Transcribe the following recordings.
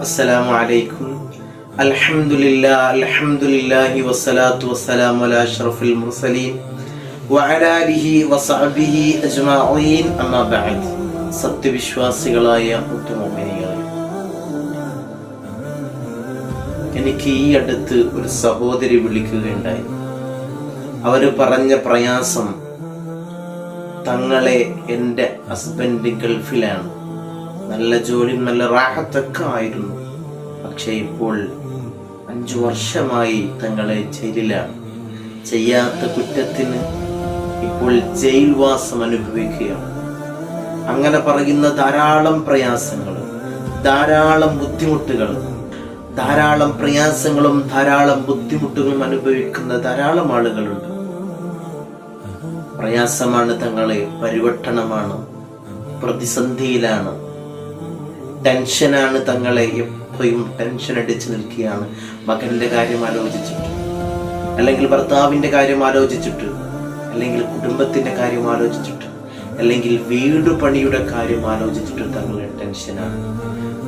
السلام عليكم الحمد لله الحمد لله والصلاة والسلام على أشرف المرسلين وعلى آله وصحبه أجمعين أما بعد സത്യവിശ്വാസികളായ മുത്തുമോമിനികളെ എനിക്ക് ഈ അടുത്ത് ഒരു സഹോദരി വിളിക്കുകയുണ്ടായി അവര് പറഞ്ഞ പ്രയാസം തങ്ങളെ എന്റെ ഹസ്ബൻഡ് ഗൾഫിലാണ്. നല്ല ജോലി നല്ല റാഹത്തൊക്കെ ആയിരുന്നു. പക്ഷെ ഇപ്പോൾ അഞ്ചു വർഷമായി തങ്ങളെ ജയിലിലാണ്. ചെയ്യാത്ത കുറ്റത്തിന് ഇപ്പോൾ ജയിൽവാസം അനുഭവിക്കുകയാണ്. അങ്ങനെ പറയുന്ന ധാരാളം പ്രയാസങ്ങൾ ധാരാളം ബുദ്ധിമുട്ടുകൾ ധാരാളം പ്രയാസങ്ങളും ധാരാളം ബുദ്ധിമുട്ടുകളും അനുഭവിക്കുന്ന ധാരാളം ആളുകളുണ്ട്. പ്രയാസമാണ് തങ്ങളെ പരിവട്ടണമാണ് പ്രതിസന്ധിയിലാണ്. ടെൻഷനാണ് തങ്ങളെ എപ്പോഴും ടെൻഷൻ അടിച്ചു നിൽക്കുകയാണ്. മകന്റെ കാര്യം ആലോചിച്ചിട്ട് അല്ലെങ്കിൽ ഭർത്താവിന്റെ കാര്യം ആലോചിച്ചിട്ട് അല്ലെങ്കിൽ കുടുംബത്തിന്റെ കാര്യം ആലോചിച്ചിട്ട് അല്ലെങ്കിൽ വീട് പണിയുടെ കാര്യം ആലോചിച്ചിട്ട് തങ്ങളെ ടെൻഷനാണ്.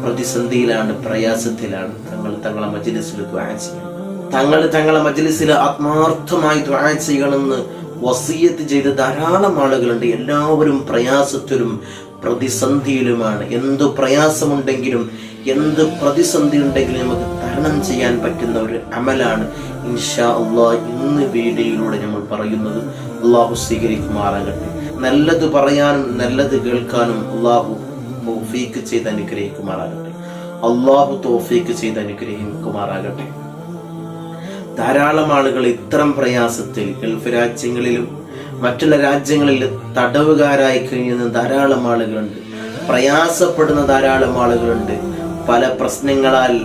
പ്രതിസന്ധിയിലാണ് പ്രയാസത്തിലാണ് തങ്ങൾ തങ്ങളെ മജ്ലിസിൽ ദ്വാ ചെയ്യണം തങ്ങൾ തങ്ങളെ മജ്ലിസിൽ ആത്മാർത്ഥമായി ദ്വാ ചെയ്യണമെന്ന് വസീയത്ത് ചെയ്ത ധാരാളം ആളുകളുണ്ട്. എല്ലാവരും പ്രയാസത്തിലും പ്രതിസന്ധിയിലുമാണ്. എന്ത് പ്രയാസമുണ്ടെങ്കിലും എന്ത് പ്രതിസന്ധി ഉണ്ടെങ്കിലും നമുക്ക് തരണം ചെയ്യാൻ പറ്റുന്ന ഒരു അമലാണ് ഇൻഷാ അള്ളാ ഇന്ന് വീഡിയോയിലൂടെ നമ്മൾ പറയുന്നത്. അള്ളാഹു സ്വീകരിക്കുമാറാകട്ടെ. നല്ലത് പറയാനും നല്ലത് കേൾക്കാനും അള്ളാഹു തോഫീക്ക് ചെയ്ത് അനുഗ്രഹിക്കുമാറാകട്ടെ. അള്ളാഹു തോഫീക്ക് ചെയ്ത് അനുഗ്രഹിക്കുമാറാകട്ടെ. ധാരാളം ആളുകൾ ഇത്തരം പ്രയാസത്തിൽ ഗൾഫ് രാജ്യങ്ങളിലും മറ്റുള്ള രാജ്യങ്ങളിൽ തടവുകാരായി കഴിയുന്ന ധാരാളം ആളുകളുണ്ട്. പ്രയാസപ്പെടുന്ന ധാരാളം ആളുകളുണ്ട്. പല പ്രശ്നങ്ങളാൽ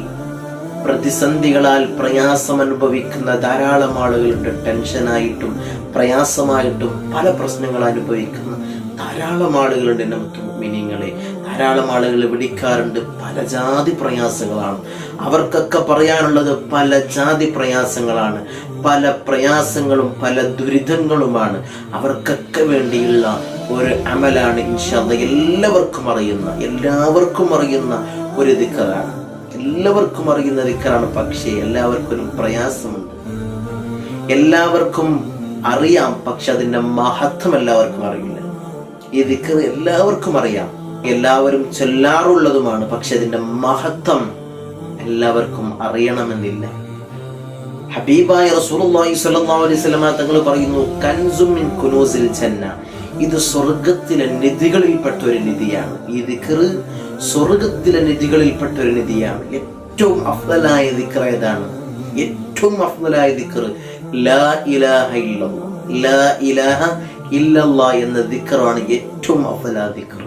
പ്രതിസന്ധികളാൽ പ്രയാസം അനുഭവിക്കുന്ന ധാരാളം ആളുകളുണ്ട്. ടെൻഷനായിട്ടും പ്രയാസമായിട്ടും പല പ്രശ്നങ്ങൾ അനുഭവിക്കുന്ന ധാരാളം ആളുകളുണ്ട്. നമുക്ക് മിനിങ്ങളെ ധാരാളം ആളുകൾ വിളിക്കാറുണ്ട്. പല ജാതി പ്രയാസങ്ങളാണ്. അവർക്കൊക്കെ പറയാനുള്ളത് പല ജാതി പ്രയാസങ്ങളാണ്. പല പ്രയാസങ്ങളും പല ദുരിതങ്ങളുമാണ്. അവർക്കൊക്കെ വേണ്ടിയുള്ള ഒരു അമലാണ് ഇൻഷാല്ല എല്ലാവർക്കും അറിയുന്ന എല്ലാവർക്കും അറിയുന്ന ഒരു ദിക്കറാണ്. എല്ലാവർക്കും അറിയുന്ന ദിക്കറാണ്. പക്ഷേ എല്ലാവർക്കും ഒരു പ്രയാസമുണ്ട്. എല്ലാവർക്കും അറിയാം പക്ഷെ അതിന്റെ മഹത്വം എല്ലാവർക്കും അറിയില്ല. ഈ ദിക്കർ എല്ലാവർക്കും അറിയാം. എല്ലാവരും ചൊല്ലാറുള്ളതുമാണ് പക്ഷെ അതിന്റെ മഹത്വം എല്ലാവർക്കും അറിയണമെന്നില്ല. ഹബീബായ റസൂലുള്ളാഹി അലൈഹി തങ്ങൾ പറയുന്നു കൻസും കുനൂസിൽ ജന്ന. ഇത് സ്വർഗത്തിലെ നിധികളിൽപ്പെട്ട ഒരു നിധിയാണ്. ഈ ദിക്ർ സ്വർഗത്തിലെ നിധികളിൽപ്പെട്ട ഒരു നിധിയാണ്. ഏറ്റവും അഫ്ദലായ ദിക്ർ ഏതാണ്? ഏറ്റവും അഫ്ദലായ ദിക്ർ ലാ ഇലാഹ ഇല്ലല്ലാഹ് ലാ ഇലാഹ ഇല്ലല്ലാഹ് എന്ന ദിക്റാണ് ഏറ്റവും അഫ്ദലായ ദിക്ർ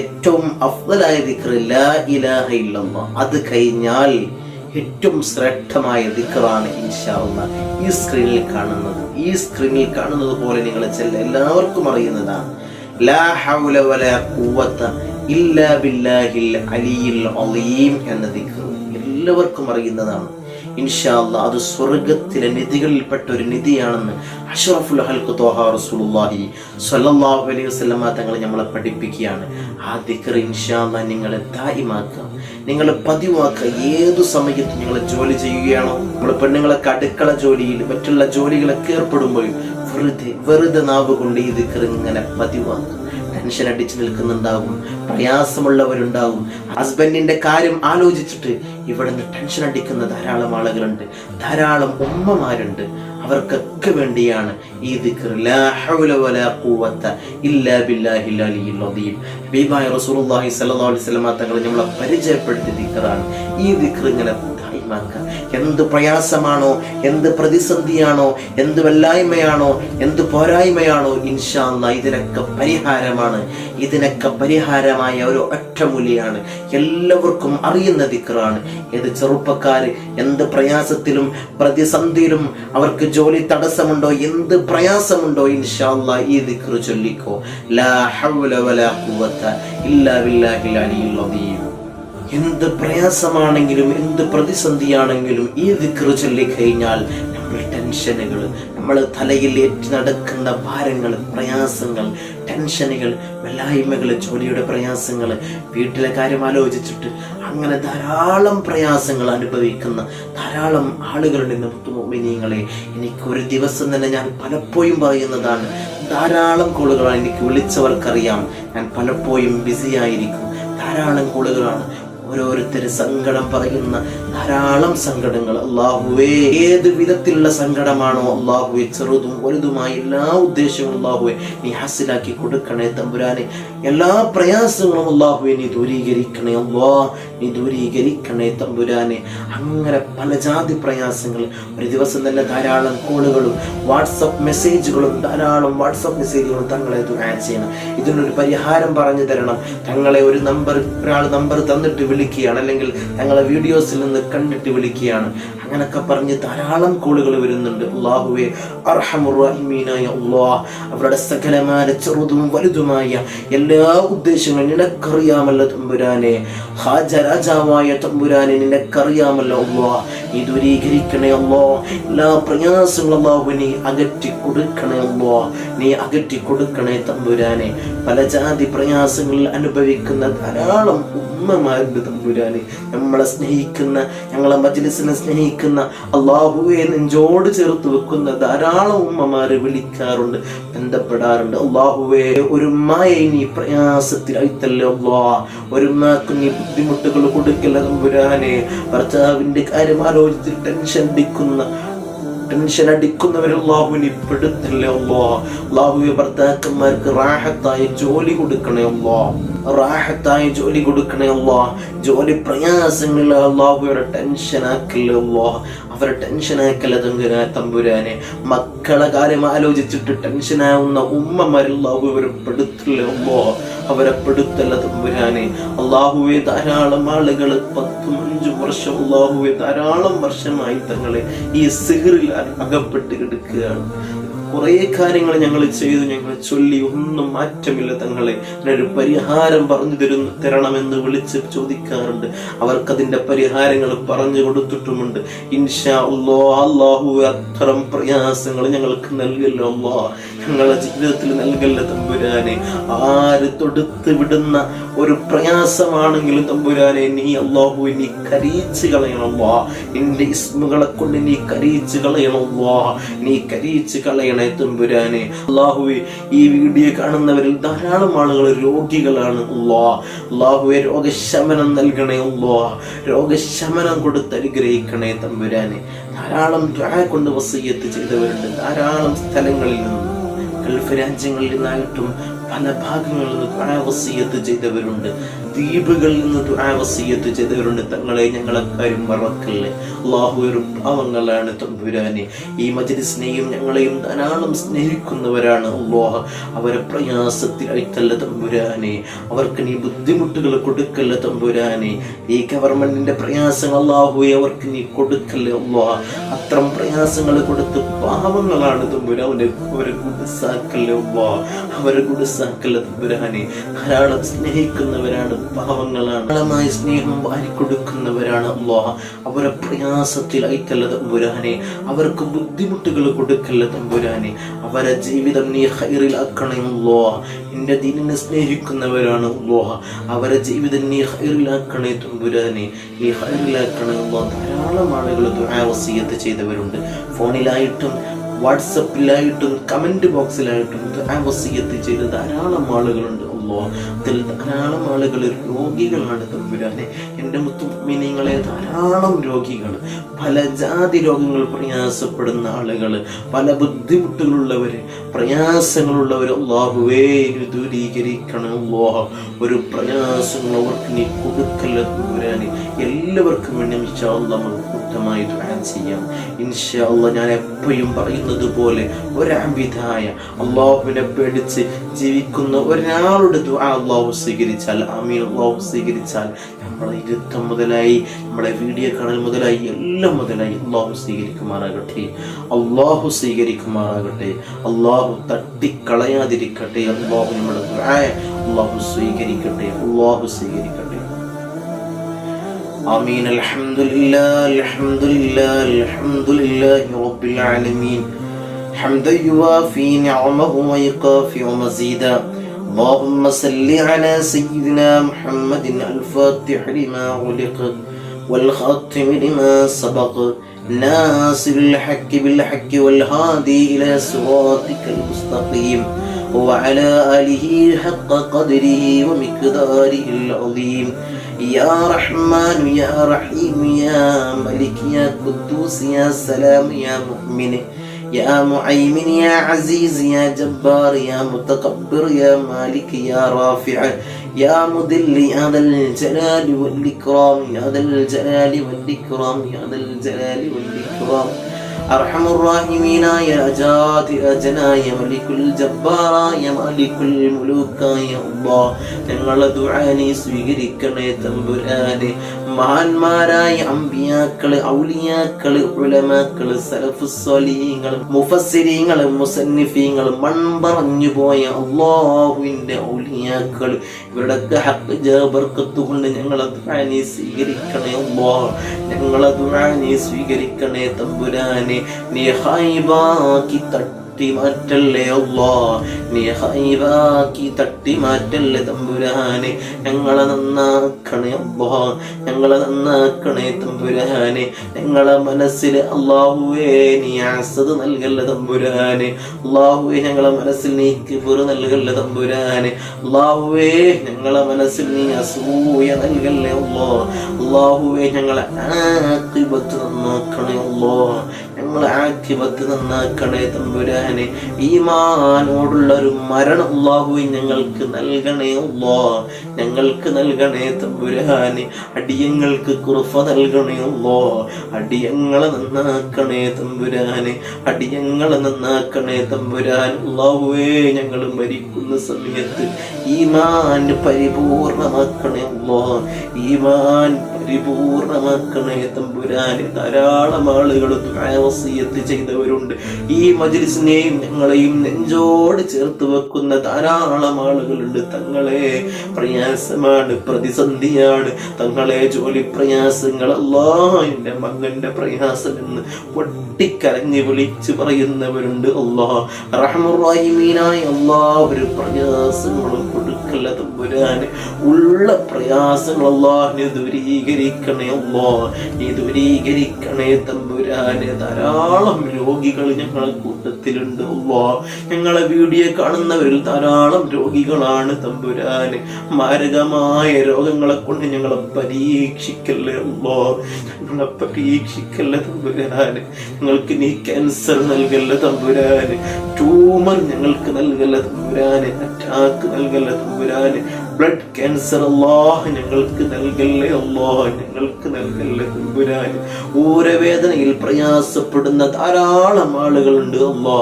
ഏറ്റവും അഫ്ദലായ ദിക്ർ ലാ ഇലാഹ ഇല്ലല്ലാഹ് അത് കഴിഞ്ഞാൽ ഏറ്റവും ശ്രേഷ്ഠമായ ദിക്റാണ് ഇൻഷാല്ല ഈ സ്ക്രീനിൽ കാണുന്നത്. ഈ സ്ക്രീനിൽ കാണുന്നത് പോലെ നിങ്ങൾ എല്ലാവർക്കും അറിയുന്നതാണ്. ലാ ഹൗല വലാ ഖുവത ഇല്ലാ ബില്ലാഹിൽ അലിയിൽ അലീം എന്ന ദിക്ർ എല്ലാവർക്കും അറിയുന്നതാണ്. ഇൻഷാല്ല അത് സ്വർഗത്തിലെ നിധികളിൽപ്പെട്ട ഒരു നിധിയാണെന്ന് അഷറഫുൽ ഹൽക്ക് തോഹ സ്വല്ലല്ലാഹു അലൈഹി വസല്ലമ തങ്ങൾ നമ്മളെ പഠിപ്പിക്കുകയാണ്. ആ ദിക്കർ ഇൻഷാല്ല നിങ്ങളെ ദായിമാക്കുക നിങ്ങൾ പതിവാക്കുക ഏതു സമയത്ത് നിങ്ങൾ ജോലി ചെയ്യുകയാണോ നമ്മൾ പെണ്ണുങ്ങളൊക്കെ അടുക്കള ജോലിയിൽ മറ്റുള്ള ജോലികളൊക്കെ ഏർപ്പെടുമ്പോഴും വെറുതെ വെറുതെ നാവ് കൊണ്ട് ഈ ദിക്കർ ഇങ്ങനെ പതിവാക്കുക ടെൻഷൻ അടിച്ചു നിൽക്കുന്നുണ്ടാവും. പ്രയാസമുള്ളവരുണ്ടാവും. ഹസ്ബൻഡിന്റെ കാര്യം ആലോചിച്ചിട്ട് ഇവിടുന്ന് ടെൻഷൻ അടിക്കുന്ന ധാരാളം ആളുകളുണ്ട്. ധാരാളം ഉമ്മമാരുണ്ട്. അവർക്കൊക്കെ വേണ്ടിയാണ് ഈ ദിക്ർ. ലാ ഹൗല വലാ ഖുവത ഇല്ലാ ബില്ലാഹിൽ അലിയിൽ അദീം. ഹബീബായ റസൂലുള്ളാഹി സ്വല്ലല്ലാഹു അലൈഹി വസല്ലം തങ്ങളെ നമ്മളെ പരിചയപ്പെടുത്തിയ ദിക്റാണ്. ഈ ദിക്ർ ഇങ്ങനെ ദായിമാക്കുക എന്ത് പ്രയാസമാണോ എന്ത് പ്രതിസന്ധിയാണോ എന്ത് വല്ലായ്മയാണോ എന്ത് പോരായ്മയാണോ ഇൻഷാല്ല ഇതിനൊക്കെ പരിഹാരമാണ്. ഇതിനൊക്കെ പരിഹാരമായ ഒരു ഒറ്റമൂലിയാണ് എല്ലാവർക്കും അറിയുന്ന ദിക്റാണ്. ഏത് ചെറുപ്പക്കാർ എന്ത് പ്രയാസത്തിലും പ്രതിസന്ധിയിലും അവർക്ക് ജോലി തടസ്സമുണ്ടോ എന്ത് പ്രയാസമുണ്ടോ ഇൻഷാല്ല ഈ ദിക്റ് ചൊല്ലിക്കോ. ലാ ഹൗല വലാ ഖുവത ഇല്ലാ ബില്ലാഹിൽ അലിയുൽ അദീം. എന്ത് പ്രയാസമാണെങ്കിലും എന്ത് പ്രതിസന്ധിയാണെങ്കിലും ഈ ദിക്ർ ചൊല്ലിക്കഴിഞ്ഞാൽ നമ്മുടെ ടെൻഷനുകൾ നമ്മൾ തലയിൽ ഏറ്റി നടക്കുന്ന ഭാരങ്ങൾ പ്രയാസങ്ങൾ ടെൻഷനുകൾ വല്ലായ്മകൾ ജോലിയുടെ പ്രയാസങ്ങൾ വീട്ടിലെ കാര്യം ആലോചിച്ചിട്ട് അങ്ങനെ ധാരാളം പ്രയാസങ്ങൾ അനുഭവിക്കുന്ന ധാരാളം ആളുകളുടെ മുത്തുമോമിനിയങ്ങളെ. എനിക്ക് ഒരു ദിവസം തന്നെ ഞാൻ പലപ്പോഴും പറയുന്നതാണ് ധാരാളം കോളുകളാണ് എനിക്ക് വിളിച്ചവർക്കറിയാം. ഞാൻ പലപ്പോഴും ബിസിയായിരിക്കും. ധാരാളം കോളുകളാണ് ഓരോരുത്തർ സങ്കടം പറയുന്ന ധാരാളം സങ്കടങ്ങൾ. അള്ളാഹുവേ ഏത് വിധത്തിലുള്ള സങ്കടമാണോ അള്ളാഹുവെ ചെറുതും വലുതുമായ എല്ലാ ഉദ്ദേശവും അള്ളാഹുവെ നീ ഹസിലാക്കി കൊടുക്കണേ തമ്പുരാനെ. എല്ലാ പ്രയാസങ്ങളും അള്ളാഹുവെ നീ ദൂരീകരിക്കണേ അള്ളാ നീ ദൂരീകരിക്കണേ തമ്പുരാനെ. അങ്ങനെ പല ജാതി പ്രയാസങ്ങൾ ഒരു ദിവസം തന്നെ ധാരാളം കോളുകളും വാട്സപ്പ് മെസ്സേജുകളും ധാരാളം വാട്സപ്പ് മെസ്സേജുകളും തങ്ങളെ ദുആ ചെയ്യണം. ഇതിനൊരു പരിഹാരം പറഞ്ഞു തരണം. തങ്ങളെ ഒരു നമ്പർ ഒരാൾ നമ്പർ തന്നിട്ട് വിളിക്കുകയാണ്. അല്ലെങ്കിൽ തങ്ങളെ വീഡിയോസിൽ നിന്ന് കണ്ടിട്ട് വിളിക്കുകയാണ്. അങ്ങനൊക്കെ പറഞ്ഞ് ധാരാളം കോളുകൾ വരുന്നുണ്ട്. അള്ളാഹുവെ അർഹമുറഹിമീനായ അള്ളാഹ് അവരുടെ സകലമായ ചെറുതും വലുതുമായ എല്ലാ ഉദ്ദേശങ്ങളും നിനക്കറിയാമല്ലോ തമ്പുരാനെ. ഹാജരാജാവായ തമ്പുരാനെ നിനക്കറിയാമല്ലോ അള്ളാഹ് നീ എല്ലാ പ്രയാസങ്ങളും നീ അകറ്റി കൊടുക്കണേ അല്ലോ നീ അകറ്റി കൊടുക്കണേ തമ്പുരാനെ. പല ജാതി പ്രയാസങ്ങളിൽ അനുഭവിക്കുന്ന ധാരാളം ഉമ്മമാരുണ്ട് തമ്പുരാനെ. നമ്മളെ സ്നേഹിക്കുന്ന ഞങ്ങളെ മജ്ലിസിനെ സ്നേഹിക്കുന്ന അള്ളാഹുവെ നെഞ്ചോട് ചേർത്ത് വെക്കുന്ന ധാരാളം ഉമ്മമാരെ വിളിക്കാറുണ്ട്. ബന്ധപ്പെടാറുണ്ട്. അള്ളാഹുവേ ഒരു മായ നീ പ്രയാസത്തിലായിത്തല്ലേ അള്ളാ. ഒരു ഉമ്മാക്ക് നീ ബുദ്ധിമുട്ടുകൾ കൊടുക്കല്ല തമ്പുരാനെ. ഭർത്താവിന്റെ കാര്യം ആലോചിച്ച് ടെൻഷൻ അടിക്കുന്ന ടെൻഷൻ അടിക്കുന്നവരെ അള്ളാഹുവിനെ പെടുത്തല്ലേ അള്ളാ. അള്ളാഹുവെ ഭർത്താക്കന്മാർക്ക് റാഹത്തായ ജോലി കൊടുക്കണേ അള്ളാ. റാഹത്തായ ജോലി കൊടുക്കണേ അള്ളാ. ജോലി പ്രയാസങ്ങളിൽ അള്ളാഹുയുടെ ടെൻഷൻ ആക്കല്ലേ അല്ലോ അവരെ ടെൻഷനാക്കല്ല തമ്പുരാ തമ്പുരാനെ? മക്കളെ കാര്യം ആലോചിച്ചിട്ട് ടെൻഷനാവുന്ന ഉമ്മമാരിൽ അള്ളാഹു അവരെ പെടുത്തല്ലേ അല്ലോ അവരെ പെടുത്തല്ല തമ്പുരാനെ? അള്ളാഹുവെ ധാരാളം ആളുകൾ പത്തും അഞ്ചും വർഷം അള്ളാഹുവെ ധാരാളം വർഷമായി തങ്ങളെ ഈ സിഹറിൽ അകപ്പെട്ട് കിടക്കുകയാണ്. കുറേ കാര്യങ്ങൾ ഞങ്ങൾ ചെയ്തു ഞങ്ങൾ ചൊല്ലി ഒന്നും മാറ്റമില്ല തങ്ങളെ. ഒരു പരിഹാരം പറഞ്ഞു തരുന്നു തരണമെന്ന് വിളിച്ച് ചോദിക്കാറുണ്ട്. അവർക്കതിന്റെ പരിഹാരങ്ങൾ പറഞ്ഞു കൊടുത്തിട്ടുമുണ്ട്. ഇൻഷാ അള്ളാഹു അത്തരം പ്രയാസങ്ങൾ ഞങ്ങൾക്ക് നൽകല്ലോ അല്ലോ ഞങ്ങളുടെ ജീവിതത്തിൽ നൽകല്ല തമ്പുരാനെ. ആര് തൊടുത്ത് വിടുന്ന ഒരു പ്രയാസമാണെങ്കിലും തമ്പുരാനെ നീ അള്ളാഹു നീ കരീച്ച് വാ നിന്റെ ഇസ്മുകളെ കൊണ്ട് നീ കരീച്ച് വാ നീ കരീച്ച് കളയണേ തമ്പുരാനെ. അള്ളാഹുവെ ഈ വീഡിയോ കാണുന്നവരിൽ ധാരാളം ആളുകൾ രോഗികളാണ് അള്ളാ അള്ളാഹുവെ രോഗശമനം നൽകണേ അള്ളാ രോഗശമനം കൊടുത്ത് അനുഗ്രഹിക്കണേ തമ്പുരാനെ. ധാരാളം ദ്വാ കൊണ്ട് വസയ്യത്ത് ചെയ്തവരുണ്ട്. ധാരാളം സ്ഥലങ്ങളിൽ നിന്ന് ഗൾഫ് രാജ്യങ്ങളിൽ നിന്നായിട്ടും പല ഭാഗങ്ങളിൽ നിന്ന് ദുആ വസിയത്ത് ചെയ്തവരുണ്ട്? ദ്വീപുകളിൽ നിന്ന് ദുരാവസീയത്ത് വസിയത്ത് ചെയ്തവരുണ്ട്. തങ്ങളെ ഞങ്ങളെ കാര്യം മറക്കല്ലേ? അള്ളാഹു ഒരു പാവങ്ങളാണ് തമ്പുരാനെ. ഈ മജ്ലിസിനെയും ഞങ്ങളെയും ധാരാളം സ്നേഹിക്കുന്നവരാണ് അള്ളാഹ് അവരെ പ്രയാസത്തിൽ പ്രയാസത്തിലായിട്ടല്ല തമ്പുരാനെ. അവർക്ക് നീ ബുദ്ധിമുട്ടുകൾ കൊടുക്കല്ല തമ്പുരാനെ? ഈ ഗവൺമെന്റിന്റെ പ്രയാസങ്ങൾ അള്ളാഹുവെ അവർക്ക് നീ കൊടുക്കല്ലേ അള്ളാഹ് അത്തരം പ്രയാസങ്ങൾ കൊടുത്ത് പാവങ്ങളാണ് തമ്പുരാനെ അവരെ ഗുഡസാക്കല്ലേ അവരെ ഗുഡസാക്കല്ല തമ്പുരാനെ? ധാരാളം സ്നേഹിക്കുന്നവരാണ് പാവങ്ങളാണ് സ്നേഹം സ്നേഹം വാരിക്കൊടുക്കുന്നവരാണ് അള്ളാഹ. അവരെ പ്രയാസത്തിൽ പ്രയാസത്തിലായിട്ടല്ല തമ്പുരാനെ അവർക്ക് ബുദ്ധിമുട്ടുകൾ കൊടുക്കല്ല തമ്പുരാനെ അവരെ ജീവിതം നീ ഹൈറിൽ ആക്കണേ അള്ളാഹ്. എന്റെ ദീനിനെ സ്നേഹിക്കുന്നവരാണ് അള്ളാഹ്. അവരെ ജീവിതം നീ ഹൈറിലാക്കണേ തമ്പുരാനെ ഈ ഹൈറിലാക്കണേ അള്ളാഹ്. ധാരാളം ആളുകൾ ദുആ വസിയത്ത് ചെയ്തവരുണ്ട്. ഫോണിലായിട്ടും വാട്സപ്പിലായിട്ടും കമന്റ് ബോക്സിലായിട്ടും ദുആ വസിയത്ത് ചെയ്ത ധാരാളം ആളുകളുണ്ട്. ധാരാളം ആളുകൾ രോഗികളാണ് തമ്പുരാനെ. എന്റെ മുത്തുമിനിങ്ങളെ ധാരാളം രോഗികൾ പല ജാതി രോഗങ്ങൾ പ്രയാസപ്പെടുന്ന ആളുകൾ പല ബുദ്ധിമുട്ടുകളുള്ളവർ പ്രയാസങ്ങളുള്ളവർ അള്ളാഹുവേ ദൂരീകരിക്കണം ലോഹ ഒരു പ്രയാസങ്ങൾ അവർക്ക് നീ കൊടുക്കല്ല തമ്പുരാനെ. എല്ലാവർക്കും വേണ്ടി അല്ലാഹ് കൂട്ടമായി ദുആ ചെയ്യാം. ഇൻഷാ അല്ലാഹ് ഞാൻ എപ്പോഴും പറയുന്നത് പോലെ ഒരാവിധായ അള്ളാഹുവിനെ പേടിച്ച് ജീവിക്കുന്ന ഒരാളുടെ ദുആ അള്ളാഹു സ്വീകരിച്ചാൽ ആമീൻ അള്ളാഹു സ്വീകരിച്ചാൽ നമ്മളെ ഇരുത്തം മുതലായി നമ്മളെ വീഡിയോ കാണൽ മുതലായി എല്ലാം മുതലായി അള്ളാഹു സ്വീകരിക്കുമാറാകട്ടെ. അള്ളാഹു സ്വീകരിക്കുമാറാകട്ടെ. അള്ളാഹു തട്ടിക്കളയാതിരിക്കട്ടെ. അള്ളാഹു നമ്മുടെ ദുആ അള്ളാഹു സ്വീകരിക്കട്ടെ. അള്ളാഹു സ്വീകരിക്കട്ടെ. آمين. الحمد لله الحمد لله الحمد لله رب العالمين. حمدا يوافي نعمه ويكافئ مزيدا. اللهم صل على سيدنا محمد الفاتح لما غلق والخاتم لما سبق. ناصر الحق بالحق والهادي إلى صراطك المستقيم. وعلى آله حق قدره ومقداره العظيم. يا رحمن يا رحيم يا ملك يا قدوس يا سلام يا مؤمن يا معيمن يا عزيز يا جبار يا متكبر يا مالك يا رافع يا مذل يا ذا الجلال والإكرام يا ذا الجلال والإكرام يا ذا الجلال والإكرام. അർഹമുറാഹിമീനായ അജാതി അജനായ മലിക്കുൽ ജബ്ബാറായ മലിക്കുൽ മുലൂക്കായ അല്ലാഹ് ഞങ്ങളെ ദുആനെ സ്വീകരിക്കണേ തമ്പുരാനെ. മഹാന്മാരായ അമ്പിയാക്കൾ ഔലിയാക്കൾ ഉലമാക്കൾ സലഫു സ്വലീങ്ങൾ മുഫസ്സിരീങ്ങൾ മുസന്നിഫീങ്ങൾ മൺപറഞ്ഞു പോയ അള്ളാഹുവിന്റെ ഔലിയാക്കൾ ഇവരുടെയൊക്കെ ഹക്ക് ജാബർക്കത്ത് കൊണ്ട് ഞങ്ങളെ ദുആനെ സ്വീകരിക്കണേ അല്ലാ ഞങ്ങളെ ദുആനെ സ്വീകരിക്കണേ തമ്പുരാനെ. നീ ഹൈബാക്കി തട്ടി മാറ്റല്ലേ അല്ലാ നീ ഹൈവാക്കി തട്ടി മാറ്റല്ലേ തമ്പുരാനെ? ഞങ്ങളെ നന്നാക്കണേ അല്ലാ ഞങ്ങളെ നന്നാക്കണേ തമ്പുരാനെ. ഞങ്ങളെ മനസ്സിൽ അള്ളാഹുവേ നീ ആസത് നൽകല്ല തമ്പുരാനെ. അള്ളാഹുവേ ഞങ്ങളെ മനസ്സിൽ നീ കിബുറ് നൽകല്ല തമ്പുരാനെ. അള്ളാഹുവേ ഞങ്ങളെ മനസ്സിൽ നീ അസൂയ നൽകല്ലേ അല്ലോ അള്ളാഹുവേ ഞങ്ങളെ ആക്കിബത്ത് നന്നാക്കണേ അല്ലോ ആക്കിബത്ത് നന്നാക്കണേ തമ്പുരാനെ ഈമാനോടുള്ള ഒരു മരണം അള്ളാഹുവെ ഞങ്ങൾക്ക് നൽകണേ ഉള്ളോ ഞങ്ങൾക്ക് നൽകണേ തമ്പുരാനെ അടിയങ്ങൾക്ക് കുറുഫ നൽകണേ ഉള്ളോ അടിയങ്ങളെ നന്നാക്കണേ തമ്പുരാനെ അടിയങ്ങളെ നന്നാക്കണേ തമ്പുരാൻ അള്ളാഹുവേ ഞങ്ങൾ മരിക്കുന്ന സമയത്ത് ഈമാൻ പരിപൂർണമാക്കണേ അല്ലോ. ഈമാൻ പരിപൂർണമാക്കണേ തമ്പുരാനെ. ധാരാളം ആളുകൾ വസീയത്ത് ചെയ്തവരുണ്ട്. ഈ മജ്ലിസിനെയും ഞങ്ങളെയും നെഞ്ചോട് ചേർത്ത് വെക്കുന്ന ധാരാളം ആളുകളുണ്ട്. തങ്ങളെ പ്രയാസമാണ് പ്രതിസന്ധിയാണ്. തങ്ങളെ ജോലി പ്രയാസങ്ങൾ അല്ലാ എന്റെ മകന്റെ പ്രയാസം എന്ന് പൊട്ടിക്കരഞ്ഞ് വിളിച്ച് പറയുന്നവരുണ്ട് അള്ളാഹ്. റഹ്മുറായി മീനായി അല്ലാ ഒരു പ്രയാസങ്ങളും കൊടുക്കല്ല തമ്പുരാന് ഉള്ള പ്രയാസങ്ങൾ അള്ളാഹിനെ ദൂരീകരിക്കണേ അല്ലാ നീ ദൂരീകരിക്കണേ തമ്പുരാന്. ധാരാളം രോഗികൾ ഞങ്ങളെ കൂട്ടത്തിലുണ്ട്. ഞങ്ങളെ വീഡിയോ കാണുന്നവരിൽ ധാരാളം രോഗികളാണ് തമ്പുരാന്. മാരകമായ രോഗങ്ങളെ കൊണ്ട് ഞങ്ങളെ പരീക്ഷിക്കല്ലേ ഉള്ളോ ഞങ്ങളെ പരീക്ഷിക്കല്ലേ തമ്പുരാന്. ഞങ്ങൾക്ക് നീ ക്യാൻസർ നൽകല്ലേ തമ്പുരാന്? ട്യൂമർ ഞങ്ങൾക്ക് നൽകല്ലേ തമ്പുരാന്? അറ്റാക്ക് നൽകല്ലേ തമ്പുരാന്? ബ്ലഡ് ക്യാൻസർ അല്ലാഹ് ഞങ്ങൾക്ക് നൽകല്ലേ അല്ലാഹ് ഞങ്ങൾക്ക് നൽകല്ലേ തമ്പുരാൻ ഊരവേദനയിൽ പ്രയാസപ്പെടുന്ന ധാരാളം ആളുകളുണ്ട് അല്ലാ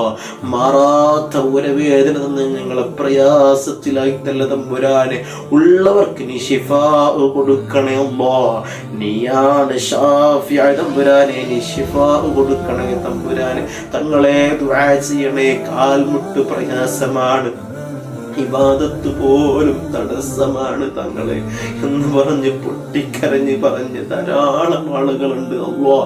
മാറാത്ത ഊരവേദന നിന്ന് ഞങ്ങളെ പ്രയാസത്തിലായി തല്ല തമ്പുരാനെ. ഉള്ളവർക്ക് നീ ഷിഫാ കൊടുക്കണേ അല്ലാ നീയാണ് ഷാഫിയായ തമ്പുരാനെ നീ ഷിഫാ കൊടുക്കണേ തമ്പുരാനെ. തങ്ങളെ ദുആ ചെയ്യണേ കാൽമുട്ട് പ്രയാസമാണ്. ഇബാദത്ത് പോലും തടസ്സമാണ് തങ്ങളെ എന്ന് പറഞ്ഞ് പൊട്ടിക്കരഞ്ഞ് പറഞ്ഞ് ധാരാളം ആളുകളുണ്ട്. അള്ളാ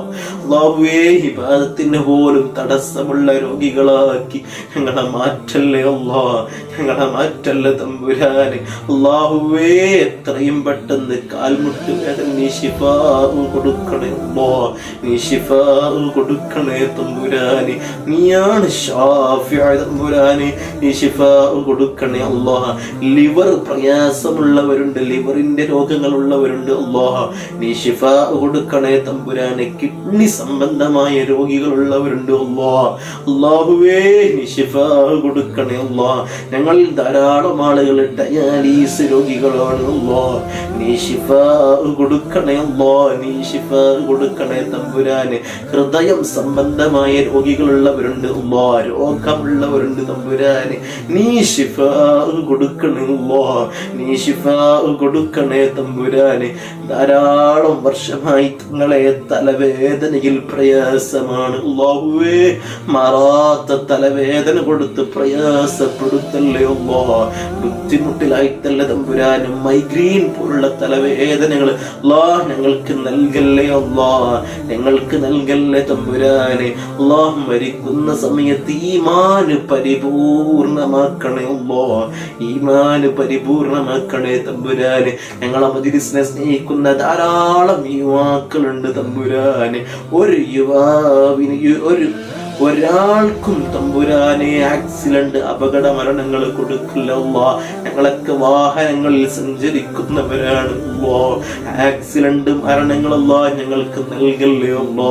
അള്ളാഹുവേ ഇബാദത്തിന് പോലും തടസ്സമുള്ള രോഗികളാക്കി ഞങ്ങളെ മാറ്റല്ലേ അള്ളാ. ഞങ്ങളെ മാറ്റല്ല തമ്പുരാനെ അള്ളാഹുവേ എത്രയും പെട്ടെന്ന് കാൽമുട്ട് വേദന നീ ശിഫാവ് കൊടുക്കണേ അള്ളാ. നീ ശിഫാവ് കൊടുക്കണേ തമ്പുരാനെ നീയാണ് ഷാഫിയ തമ്പുരാനെ നീ ശിഫാവ് കൊടുക്കണേ അള്ളാഹ ലിവർ പ്രയാസമുള്ളവരുണ്ട് ലിവറിന്റെ രോഗങ്ങളുള്ളവരുണ്ട് അള്ളാഹ നീ ഷിഫ കൊടുക്കണേ തമ്പുരാനെ കിഡ്നി സംബന്ധമായ രോഗികളുള്ളവരുണ്ട് അള്ളാഹ അള്ളാഹുവേ നീ ഷിഫ കൊടുക്കണേ അള്ളാഹ ഞങ്ങളിൽ ധാരാളം ആളുകൾ ഡയാലീസ് രോഗികളാണ് അള്ളാഹ നീ ശിഫ കൊടുക്കണേ അള്ളാഹ നീ ശിഫ കൊടുക്കണേ തമ്പുരാന്. ഹൃദയം സംബന്ധമായ രോഗികളുള്ളവരുണ്ട് അള്ളാഹ രോഗമുള്ളവരുണ്ട് തമ്പുരാന്. നീ ശിഫ കൊടുക്കണേ അല്ലാ. നീ ശിഫ കൊടുക്കണേ തമ്പുരാന്. ധാരാളം വർഷമായി തങ്ങളെ തലവേദനയിൽ പ്രയാസമാണ്. അല്ലാഹുവേ മാറാത്ത തലവേദന കൊടുത്ത് പ്രയാസപ്പെടുത്തല്ലേ? കൊടുക്കല്ലേ അല്ലോ ബുദ്ധിമുട്ടിലായിട്ടല്ല തമ്പുരാനും മൈഗ്രെയിൻ പോലുള്ള തലവേദനകൾ അല്ലാ ഞങ്ങൾക്ക് നൽകല്ലേ അല്ലാ ഞങ്ങൾക്ക് നൽകല്ലേ തമ്പുരാനെ. അല്ലാ മരിക്കുന്ന സമയത്ത് ഈമാന് പരിപൂർണമാക്കണേ അല്ലോ ഈമാന് പരിപൂർണമാക്കണേ തമ്പുരാനെ. ഞങ്ങളെ മജിലിസിനെ സ്നേഹിക്കുന്ന ധാരാളം യുവാക്കളുണ്ട് തമ്പുരാനെ. ഒരു യുവാവിന് ഒരു ഒരാൾക്കും തമ്പുരാനെ ആക്സിഡന്റ് അപകട മരണങ്ങൾ കൊടുക്കില്ല. ഞങ്ങളൊക്കെ വാഹനങ്ങളിൽ സഞ്ചരിക്കുന്നവരാണ്. ആക്സിഡന്റ് മരണങ്ങളല്ല ഞങ്ങൾക്ക് നൽകല്ലേ ഉള്ളോ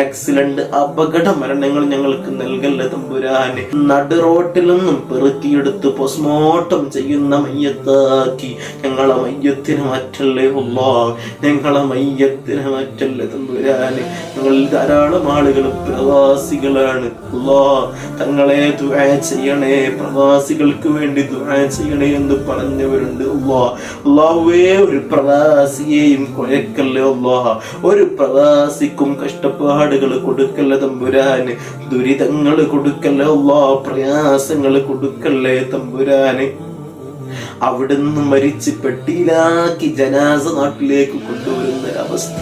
ആക്സിഡന്റ് അപകട മരണങ്ങൾ ഞങ്ങൾക്ക് നൽകല്ലേ തമ്പുരാനെ. നടു റോട്ടിൽ നിന്നും പെറുക്കിയെടുത്ത് പോസ്റ്റ്മോർട്ടം ചെയ്യുന്ന മയ്യത്താക്കി. ഞങ്ങളെ മയ്യത്തിന് മാറ്റല്ലേ ഉള്ളോ ഞങ്ങളെ മയ്യത്തിന് മാറ്റല്ലേ തമ്പുരാനെ. ഞങ്ങളിൽ ധാരാളം ആളുകൾ പ്രവാസികളാണ് അല്ലാ തങ്ങളെ ദുആ ചെയ്യണേ പ്രവാസികൾക്ക് വേണ്ടി ദുആ ചെയ്യണേ എന്ന് പറഞ്ഞവരുണ്ട് അല്ലാ അല്ലാഹുവേ ഒരു പ്രവാസിയെയും കുഴക്കല്ലേ അല്ലാ ഒരു പ്രവാസിക്കും കഷ്ടപ്പാടുകൾ കൊടുക്കല്ലേ തമ്പുരാന്. ദുരിതങ്ങൾ കൊടുക്കല്ലേ അല്ലാ പ്രയാസങ്ങൾ കൊടുക്കല്ലേ തമ്പുരാന്. അവിടുന്ന് മരിച്ച് പെട്ടിയിലാക്കി ജനാസ നാട്ടിലേക്ക് കൊണ്ടുവരുന്ന ഒരവസ്ഥ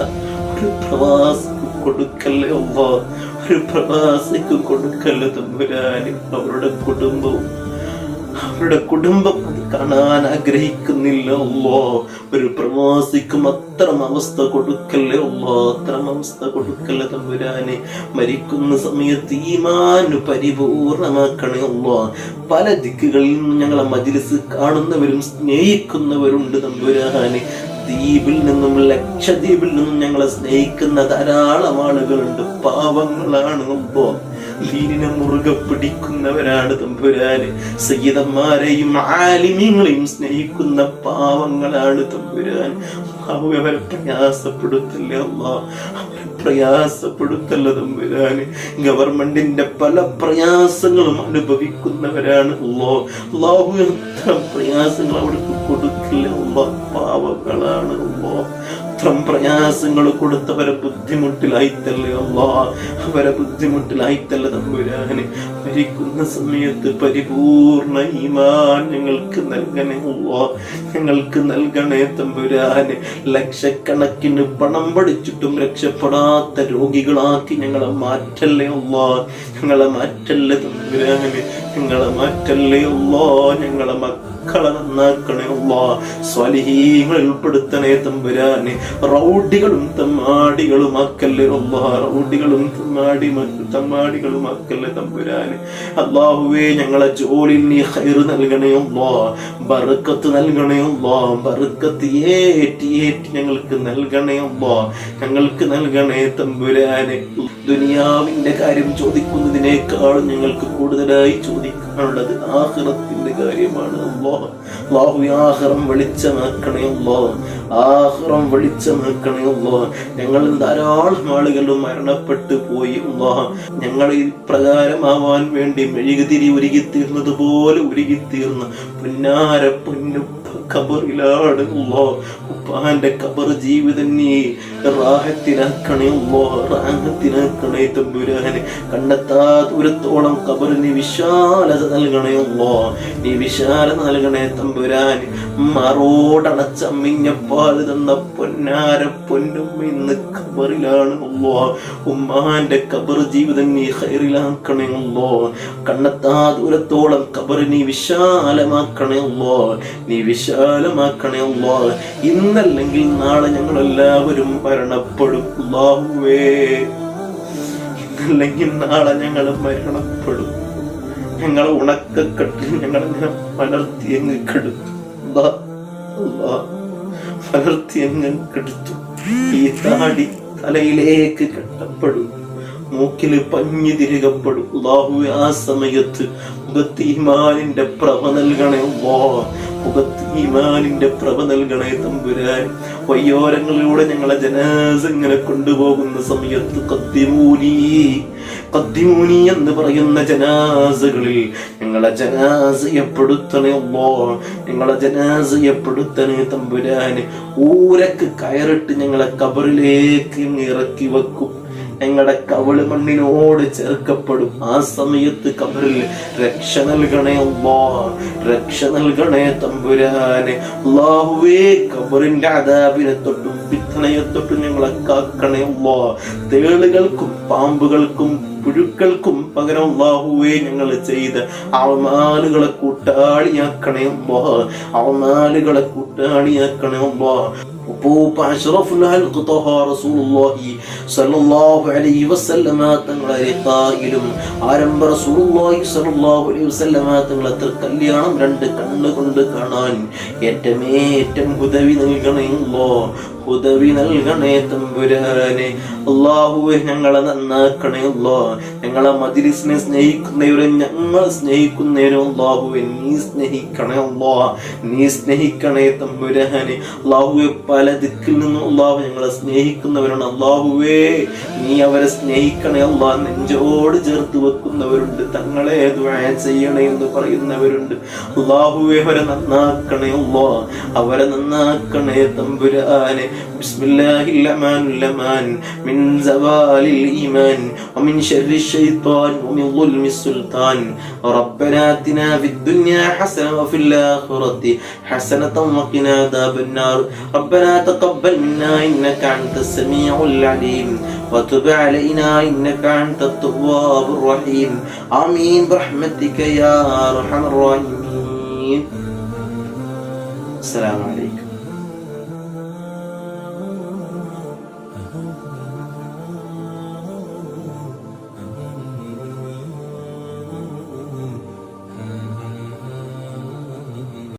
ഒരു പ്രവാസിക്ക് കൊടുക്കല്ലേ ഒരു പ്രവാസിക്ക് കൊടുക്കല്ലോ തമ്പുരാന്. അവരുടെ കുടുംബവും അവരുടെ കുടുംബം അത് കാണാൻ ആഗ്രഹിക്കുന്നില്ല അല്ലോ. ഒരു പ്രവാസിക്കും അത്തരം അവസ്ഥ കൊടുക്കല്ലേ അല്ലോ. അത്തരം അവസ്ഥ കൊടുക്കല്ലേ തമ്പുരാനെ. മരിക്കുന്ന സമയത്ത് ഈമാന് പരിപൂർണമാക്കണേ അല്ലോ. പല ദിക്കുകളിൽ നിന്നും ഞങ്ങളെ മജിലിസ് കാണുന്നവരും സ്നേഹിക്കുന്നവരുണ്ട് തമ്പുരാനെ. ദ്വീപിൽ നിന്നും ലക്ഷദ്വീപിൽ നിന്നും ഞങ്ങളെ സ്നേഹിക്കുന്ന ധാരാളം ആളുകളുണ്ട്. പാവങ്ങളാണ് മുമ്പോ ദീനിനെ മുറുകെ പിടിക്കുന്നവരാണ് തമ്പുരാന്. സയ്യിദന്മാരെയും ആലിമ്യങ്ങളെയും സ്നേഹിക്കുന്ന പാവങ്ങളാണ് തമ്പുരാൻ അവരെ പ്രയാസപ്പെടുത്തല്ലേ അമ്മ അവരെ പ്രയാസപ്പെടുത്തല്ല തമ്പുരാന്. ഗവൺമെന്റിന്റെ പല പ്രയാസങ്ങളും അനുഭവിക്കുന്നവരാണ് അല്ലോ അള്ളാഹു എത്ര പ്രയാസങ്ങൾ അവർക്ക് കൊടുക്കില്ല അള്ളാ. പാവങ്ങളാണ് അത്രം പ്രയാസങ്ങൾ കൊടുത്തവരെ ബുദ്ധിമുട്ടിലായിത്തല്ലേ അമ്മ അവരെ ബുദ്ധിമുട്ടിലായിത്തല്ല തമ്പുരാന് മരിക്കുന്ന സമയത്ത് പരിപൂർണ ഈമാൻ ഞങ്ങൾക്ക് നൽകണേ ഞങ്ങൾക്ക് നൽകണേ തമ്പുരാന്. ലക്ഷക്കണക്കിന് പണം പഠിച്ചിട്ടും രക്ഷപ്പെടാത്ത രോഗികളാക്കി ഞങ്ങളെ മാറ്റല്ലേ ഉള്ളോ ഞങ്ങളെ മാറ്റല്ലേ തമ്പുരാന്. ഞങ്ങളെ മാറ്റല്ലേ ഉള്ളോ ഞങ്ങളെ മക്കളെ നന്നാക്കണേ ഉള്ളോ സ്വലഹീങ്ങൾ ഉൾപ്പെടുത്തണേ തമ്പുരാന്. റൗഡികളും തമ്മാടികളും ആക്കല്ലേ ഉള്ളോ റൗഡികളും തമ്മാടി തമ്മാടികളും ആക്കല്ലേ തമ്പുരാനെ. അള്ളാഹുവേ ഞങ്ങളെ ജോലി ഞങ്ങൾക്ക് നൽകണേ അല്ലാ ഞങ്ങൾക്ക് നൽകണേ തമ്പുരാനെ. ദുനിയാവിന്റെ കാര്യം ചോദിക്കുന്നതിനേക്കാൾ ഞങ്ങൾക്ക് കൂടുതലായി ചോദിക്കാനുള്ളത് ആഹ്റത്തിന്റെ കാര്യമാണ് അള്ളാഹു. ആഹ്റം വെളിച്ചമാക്കണേ അള്ളാഹ്. ആഹ്റം വെളിച്ചമാക്കണേ അല്ലാ ഞങ്ങൾ ധാരാളം ആളുകൾ മരണപ്പെട്ടു പോയി അള്ളാഹ്. ഞങ്ങൾ പ്രകാരമാവാൻ വേണ്ടി മെഴുകുതിരി ഒരുകിത്തീർന്നത് പോലെ ഒരുകിത്തീർന്ന പുന്നാര പൊന്നുപ്പ ഖബറിലാണ് ഉപ്പാന്റെ ഖബർ ജീവിതം നീ റാഹത്തിനാക്കണേ റാഹത്തിനാക്കണേ തമ്പുരാനെ. കണ്ടെത്താ ദൂരത്തോളം ഖബർ വിശാലത നൽകണേ അല്ലാ നീ വിശാലത നൽകണേ തമ്പുരാന്. മറോടണച്ച അമ്മിഞ്ഞപ്പാൽ തന്ന പൊന്നാര പൊന്നും ഇന്ന് ഖബറിലാണ് അല്ലോ ഉമ്മാന്റെ ഖബർ ജീവിതം നീ ഹൈറിലാക്കണേ അല്ലോ കണ്ടെത്താ ദൂരത്തോളം ഖബർ വിശാലമാക്കണേ അല്ലോ നീ വിശാലമാക്കണേ അള്ളാഹ് ഇന്നല്ലെങ്കിൽ നാളെ ഞങ്ങൾ എല്ലാവരും മരണപ്പെടും. അല്ലാഹുവേ. ഇന്നല്ലെങ്കിൽ നാളെ ഞങ്ങൾ മരണപ്പെടും. ഞങ്ങളെ ഉണക്കക്കെട്ടിൽ ഞങ്ങളിങ്ങനെ മലർത്തി അങ്ങ് കെടുത്തു. മലർത്തി അങ്ങ് കെടുത്തു. ഈ താടി തലയിലേക്ക് കെട്ടപ്പെടും. മൂക്കിൽ പഞ്ഞു തിരികപ്പെടും. അള്ളാഹു ആ സമയത്ത് മുഖത്ത് പ്രഭ നൽകണേ വാ മുഖത്ത് പ്രഭ നൽകണേ തമ്പുരാൻ. വയ്യോരങ്ങളിലൂടെ ഞങ്ങളെ ജനാസ് ഇങ്ങനെ കൊണ്ടുപോകുന്ന സമയത്ത് കത്തിമൂനി കത്തിമൂനി എന്ന് പറയുന്ന ജനാസകളിൽ ഞങ്ങളെ ജനാസയപ്പെടുത്തണേ അല്ലോ ഞങ്ങളെ ജനാസയപ്പെടുത്തണേ തമ്പുരാന് ഊരക്ക് കയറിട്ട് ഞങ്ങളെ കബറിലേക്ക് ഇറക്കി വെക്കും. ഞങ്ങളുടെ കവൾ മണ്ണിനോട് ചേർക്കപ്പെടും ആ സമയത്ത് കബറിൽ രക്ഷ നൽകണേ രക്ഷ നൽകണേ തമ്പുരാനെ. അള്ളാഹുവേ കബറിന്റെ അതാപിനെ തൊട്ടും പിത്തണയെ തൊട്ടും ഞങ്ങളെ കാക്കണേ തേളുകൾക്കും പാമ്പുകൾക്കും പുഴുക്കൾക്കും പകരം അള്ളാഹുവേ ഞങ്ങൾ ചെയ്ത് അവമാലുകളെ കൂട്ടാളിയാക്കണേ അല്ലാ അവമാലുകളെ കൂട്ടാളിയാക്കണേ അല്ലാ ഉപ്പൂപ്പ അഷ്റഫുൽ ഹൽഖ് റസൂലുള്ളാഹി സ്വല്ലല്ലാഹു അലൈഹി വസല്ലമ തങ്ങളെ ലിഖായിലും ആരംഭ റസൂലുള്ളാഹി സ്വല്ലല്ലാഹു അലൈഹി വസല്ലമ തങ്ങളെ കല്യാണം രണ്ട് കണ്ണുകൊണ്ട് കാണാൻ ഏറ്റമേറ്റം ഉദവി നൽകണമല്ലോ ഉദവി നൽകണേ തമ്പുരാനെ. അള്ളാഹുവെ ഞങ്ങളെ നന്നാക്കണേ അല്ലോ ഞങ്ങളെ മജിലിസിനെ സ്നേഹിക്കുന്നവരും ഞങ്ങൾ സ്നേഹിക്കുന്നവരും അള്ളാഹുവെ നീ സ്നേഹിക്കണേ അല്ലോ നീ സ്നേഹിക്കണേ തമ്പുരാനെ. അള്ളാഹുവെ പല ദിക്കിൽ നിന്നും അള്ളാഹു ഞങ്ങളെ സ്നേഹിക്കുന്നവരാണ്. അള്ളാഹുവേ നീ അവരെ സ്നേഹിക്കണേ അള്ളാ. നെഞ്ചോട് ചേർത്ത് വെക്കുന്നവരുണ്ട്. തങ്ങളെ ചെയ്യണേ എന്ന് പറയുന്നവരുണ്ട്. അള്ളാഹുവെ അവരെ നന്നാക്കണേ അല്ലോ അവരെ നന്നാക്കണേ തമ്പുരാനെ. بسم الله الأمان الأمان من زوال الإيمان ومن شر الشيطان ومن ظلم السلطان. ربنا آتنا في الدنيا حسنة وفي الآخرة حسنة وقنا عذاب النار. ربنا تقبل منا إنك أنت السميع العليم وتب علينا إنك أنت التواب الرحيم. آمين برحمتك يا أرحم الراحمين. السلام عليكم.